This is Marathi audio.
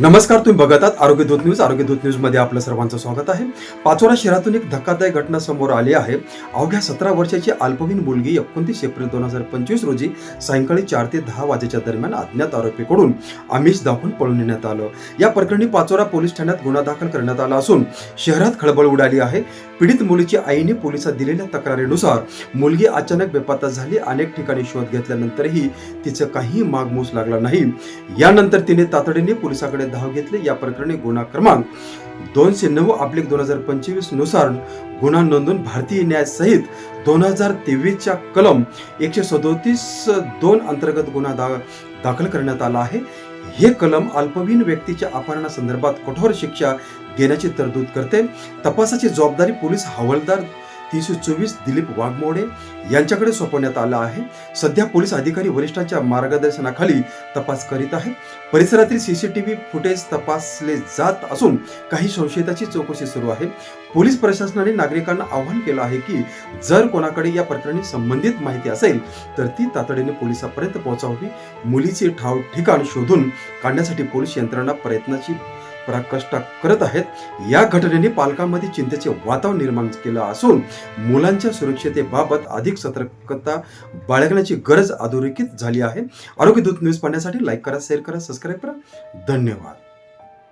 नमस्कार तुम्ही बघत आहात आरोग्य दूत न्यूज. आरोग्य दूत न्यूजमध्ये आपलं सर्वांचं स्वागत आहे. पाचोरा शहरातून एक धक्कादायक घटना समोर आली आहे. अवघ्या सतरा वर्षाची अल्पवयीन मुलगी एकोणतीस एप्रिल दोन हजार पंचवीस रोजी सायंकाळी चार ते दहा वाजेच्या दरम्यान अज्ञात आरोपीकडून आमिष दाखवून पळून नेण्यात आलं. या प्रकरणी पाचोरा पोलीस ठाण्यात गुन्हा दाखल करण्यात आला असून शहरात खळबळ उडाली आहे. पीडित मुलीची आईने पोलिसात दिलेल्या तक्रारीनुसार मुलगी अचानक बेपत्ता झाली. अनेक ठिकाणी शोध घेतल्यानंतरही तिचं काही मागमूस लागला नाही. यानंतर तिने तातडीने पोलिसाकडे धाव घेतली. या प्रकरणी गुन्हा क्रमांक दोनशे नऊ अब्लिक दोन हजार पंचवीसनुसार गुन्हा नोंदवून भारतीय न्याय सहित दोन हजार तेवीसच्या कलम एकशे सदोतीस दोन अंतर्गत गुन्हा दा दाखल करण्यात आला आहे. हे कलम अल्पवयीन व्यक्तीच्या अपहरणासंदर्भात कठोर शिक्षा घेण्याची तरतूद करते. तपासाची जबाबदारी पोलीस हवालदार तीनशे चोवीस दिलीप वाघमोडे यांच्याकडे सोपवण्यात आला आहे. सध्या पोलीस अधिकारी वरिष्ठांच्या मार्गदर्शनाखाली तपास करीत आहेत. परिसरातील सीसीटीव्ही फुटेज तपासले जात असून काही संशयिताची चौकशी सुरू आहे. पोलीस प्रशासनाने नागरिकांना आवाहन केलं आहे की जर कोणाकडे या प्रकरणी संबंधित माहिती असेल तर ती तातडीने पोलिसांपर्यंत पोहोचावी. मुलीचे ठाव ठिकाण शोधून काढण्यासाठी पोलीस यंत्रणा प्रयत्नाची पराकष्ट करत आहेत. या घटनेने पालकांमध्ये चिंतेचे वातावरण निर्माण केलं असून मुलांच्या सुरक्षतेबाबत अधिक सतर्कता बाळगण्याची गरज अधोरेखित झाली आहे. आरोग्य दूत न्यूज पाहण्यासाठी लाईक करा शेअर करा सबस्क्राईब करा. धन्यवाद.